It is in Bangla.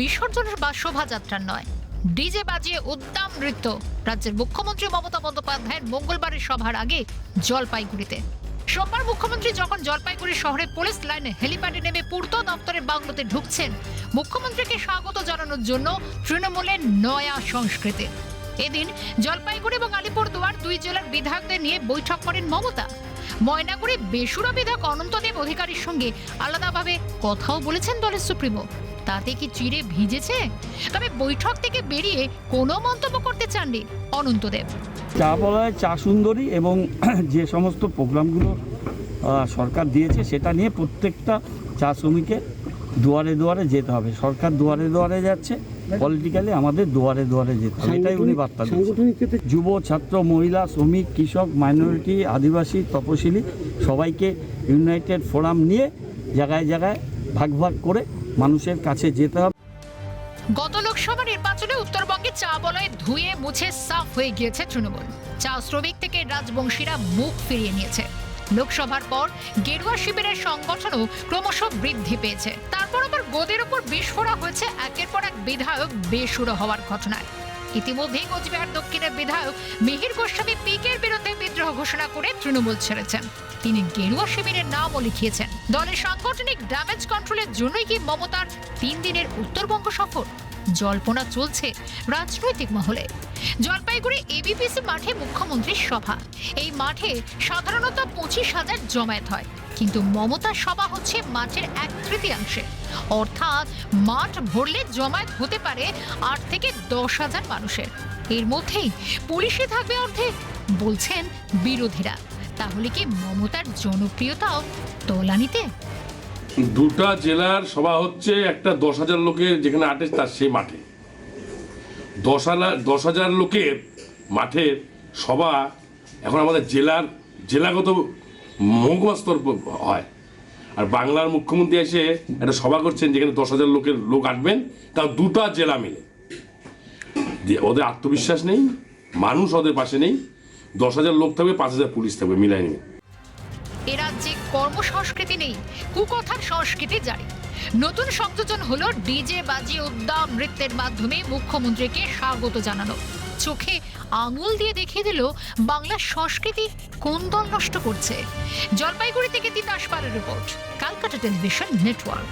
বিসর্জন বা শোভাযাত্রার নয়। ডিজে বাজিয়ে উদ্দাম নৃত্য। রাজ্যের মুখ্যমন্ত্রী মমতা বন্দ্যোপাধ্যায়ের মঙ্গলবারের সভার আগে জলপাইগুড়িতে। সোমবার মুখ্যমন্ত্রী যখন জলপাইগুড়ি শহরে পুলিশ লাইনে হেলিপ্যাডে নেমে পূর্ত দপ্তরের বাংলোতে ঢুকছেন, মুখ্যমন্ত্রীকে স্বাগত জানানোর জন্য তৃণমূলের নয়া সংস্কৃতি। এদিন জলপাইগুড়ি এবং আলিপুরদুয়ার দুই জেলার বিধায়কদের নিয়ে বৈঠক করেন মমতা। ময়নাগুড়ি বেসুরা বিধায়ক অনন্তদেব অধিকারীর সঙ্গে আলাদাভাবে কথাও বলেছেন দলের সুপ্রিমো। তাতে কি চিড়ে ভিজেছে? তবে বৈঠক থেকে বেরিয়ে কোনো মন্তব্য করতে চাননি অনন্তদেব। চা বলায় চা সুন্দরী এবং যে সমস্ত প্রোগ্রামগুলো সরকার দিয়েছে সেটা নিয়ে প্রত্যেকটা চা শ্রমিকের দুয়ারে দুয়ারে যেতে হবে। সরকার দুয়ারে দুয়ারে যাচ্ছে পলিটিক্যালি আমাদের দুয়ারে দুয়ারে যেতে হবে। এটাই উনি বার্তা যুব ছাত্র মহিলা শ্রমিক কৃষক মাইনরিটি আদিবাসী তপশিলি সবাইকে ইউনাইটেড ফোরাম নিয়ে জায়গায় জায়গায় ভাগ ভাগ করে মানুষের কাছে যেতে হবে। গত লোকসভা নির্বাচনে উত্তরবঙ্গে চা বলয়ে ধুয়ে মুছে সাফ হয়ে গিয়েছে তৃণমূল। চা শ্রমিক থেকে রাজবংশীরা মুখ ফিরিয়ে নিয়েছে। লোকসভার পর গেরুয়া শিবিরের সংগঠনও ক্রমশ বৃদ্ধি পেয়েছে। তারপর আবার গোদের উপর বিস্ফোরা হয়েছে। একের পর এক বিধায়ক বেসুরো হওয়ার ঘটনায়। ইতিমধ্যেই কোচবিহার দক্ষিণের বিধায়ক মিহির গোস্বামী পিকের বিরুদ্ধে বিদ্রোহ ঘোষণা করে তৃণমূল ছেড়েছেন। তিনি গেরুয়া শিবিরের নামও লিখিয়েছেন। দলের সাংগঠনিক ড্যামেজ কন্ট্রোলের জন্যই কি মমতার তিন দিনের উত্তরবঙ্গ সফর? জল্পনা চলছে রাজনৈতিক মহলে। জলপাইগুড়ি এবিপিসি মাঠে মুখ্যমন্ত্রীর সভা। এই মাঠে সাধারণত পঁচিশ হাজার জমায়েত হয়। কিন্তু মমতার সভা হচ্ছে মাঠের এক তৃতীয়াংশে। অর্থাৎ মাঠ ভরলে জমায়েত হতে পারে আট থেকে দশ হাজার মানুষের। এর মধ্যেই পুলিশে থাকবে অর্ধেক বলছেন বিরোধীরা। তাহলে কি মমতার জনপ্রিয়তাও তলানিতে? দুটা জেলার সভা হচ্ছে, একটা দশ হাজার লোকের যেখানে আটে তার সেই মাঠে। দশ হাজার দশ হাজার লোকের মাঠের সভা এখন আমাদের জেলার, জেলাগত মহকুমা স্তর হয়। আর বাংলার মুখ্যমন্ত্রী এসে একটা সভা করছেন যেখানে দশ হাজার লোকের লোক আসবেন, তাও দুটা জেলা মিলে। ওদের আত্মবিশ্বাস নেই, মানুষ ওদের পাশে নেই দশ হাজার লোক থাকবে, পাঁচ হাজার পুলিশ থাকবে মিলাই নিয়ে এ রাজ্যে কর্মসংস্কৃতি নেই, কুকথার সংস্কৃতি জারি। নতুন সংযোজন হলো ডিজে বাজি উদ্দাম নৃত্যের মাধ্যমে মুখ্যমন্ত্রীকে স্বাগত জানানো। চোখে আঙুল দিয়ে দেখিয়ে দিল, বাংলার সংস্কৃতি কোন দল নষ্ট করছে? জলপাইগুড়ি থেকে তিতাস পালের রিপোর্ট, কালকাটা টেলিভিশন নেটওয়ার্ক।